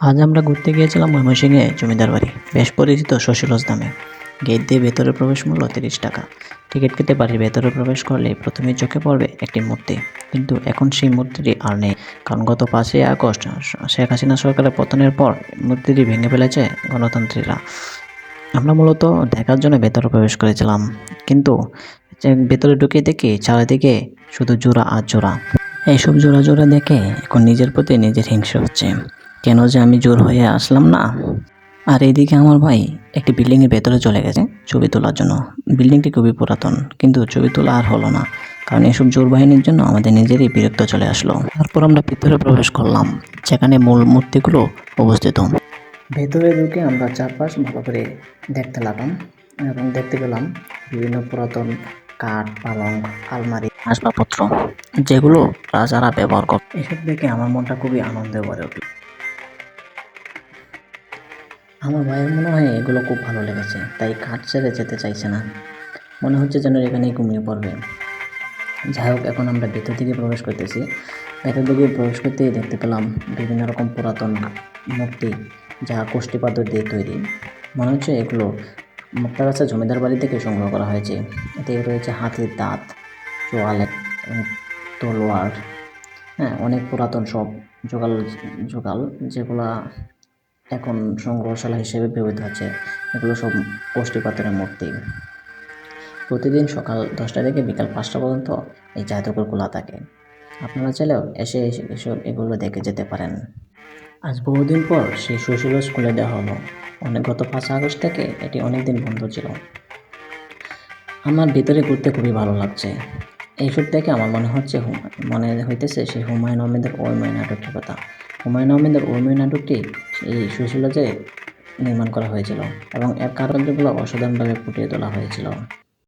আজ আমরা ঘুরতে গিয়েছিলাম ময়মনসিংহে জমিদার বাড়ি। বেশ পরিচিত শশীলজ নামে। গেট দিয়ে ভেতরে প্রবেশ মূল্য তিরিশ টাকা। টিকিট কেটে বাড়ির ভেতরে প্রবেশ করলে প্রথমে চোখে পড়বে একটি মূর্তি। কিন্তু এখন সেই মূর্তিটি আর নেই। কারণ গত পাঁচই আগস্ট শেখ হাসিনা সরকারের পতনের পর মূর্তিটি ভেঙে ফেলেছে গণতন্ত্রীরা। আমরা মূলত দেখার জন্য ভেতরে প্রবেশ করেছিলাম। কিন্তু ভেতরে ঢুকে দেখি চারিদিকে শুধু জোড়া আর জোড়া। এইসব জোড়া জোড়া দেখে এখন নিজের প্রতি নিজের হিংসা হচ্ছে। কেন যে আমি জোর হয়ে আসলাম না? আর এইদিকে আমার ভাই একটি বিল্ডিংয়ের ভেতরে চলে গেছে ছবি তোলার জন্য। বিল্ডিংটি খুবই পুরাতন, কিন্তু ছবি তোলা আর হলো না, কারণ এসব জোর বাহিনীর জন্য আমাদের নিজেরই বিরক্ত চলে আসলো। তারপর আমরা ভিতরে প্রবেশ করলাম, যেখানে মূল মূর্তিগুলো অবস্থিত ভেতরে ঢুকে আমরা চারপাশ ভালো করে দেখতে লাগলাম এবং দেখতে পেলাম বিভিন্ন পুরাতন কাঠ, পালং, আলমারি, আসবাবপত্র, যেগুলো রাজারা ব্যবহার করত এসব দেখে আমার মনটা খুবই আনন্দে ভরে উঠল। আমার ভাইয়ের মনে হয় এগুলো খুব ভালো লেগেছে, তাই কাঠ ছেড়ে যেতে চাইছে না। মনে হচ্ছে যেন এখানেই ঘুমিয়ে পড়বে। যাই হোক, এখন আমরা ভেতর দিকে প্রবেশ করতেছি। ভেতর দিকে প্রবেশ করতেই দেখতে পেলাম বিভিন্ন রকম পুরাতন মূর্তি যা কোষ্ঠী পাথর দিয়ে তৈরি। মনে হচ্ছে এগুলো মুক্তাগাছা জমিদার বাড়ি থেকে সংগ্রহ করা হয়েছে। এতে রয়েছে হাতির দাঁত, চোয়ালে তলোয়ার। হ্যাঁ অনেক পুরাতন সব জোগাল জোগাল যেগুলা এখন সংগ্রহশালা হিসেবে ব্যবহৃত হচ্ছে। এগুলো সব কোষ্ঠী মূর্তি। প্রতিদিন সকাল দশটা থেকে বিকাল পাঁচটা পর্যন্ত এই জাদুঘর খোলা থাকে। আপনারা চাইলেও এসে এসে- এসব এগুলো দেখে যেতে পারেন। আজ বহুদিন পর সেই সুশীল স্কুলে দেওয়া হলো। অনেক গত পাঁচ আগস্ট থেকে এটি অনেক দিন বন্ধ ছিল। আমার ভিতরে ঘুরতে খুবই ভালো লাগছে। এইসব থেকে আমার মনে হচ্ছে মনে হইতেছে সেই হুমায়ুন আহমেদের ওইময় নাটকটির কথা হুমায়ুন আহমেদের ওইময় নাটকটি এই সুশীলজে নির্মাণ করা হয়েছিল এবং এর কারণগুলো অসাধারণভাবে ফুটিয়ে তোলা হয়েছিল।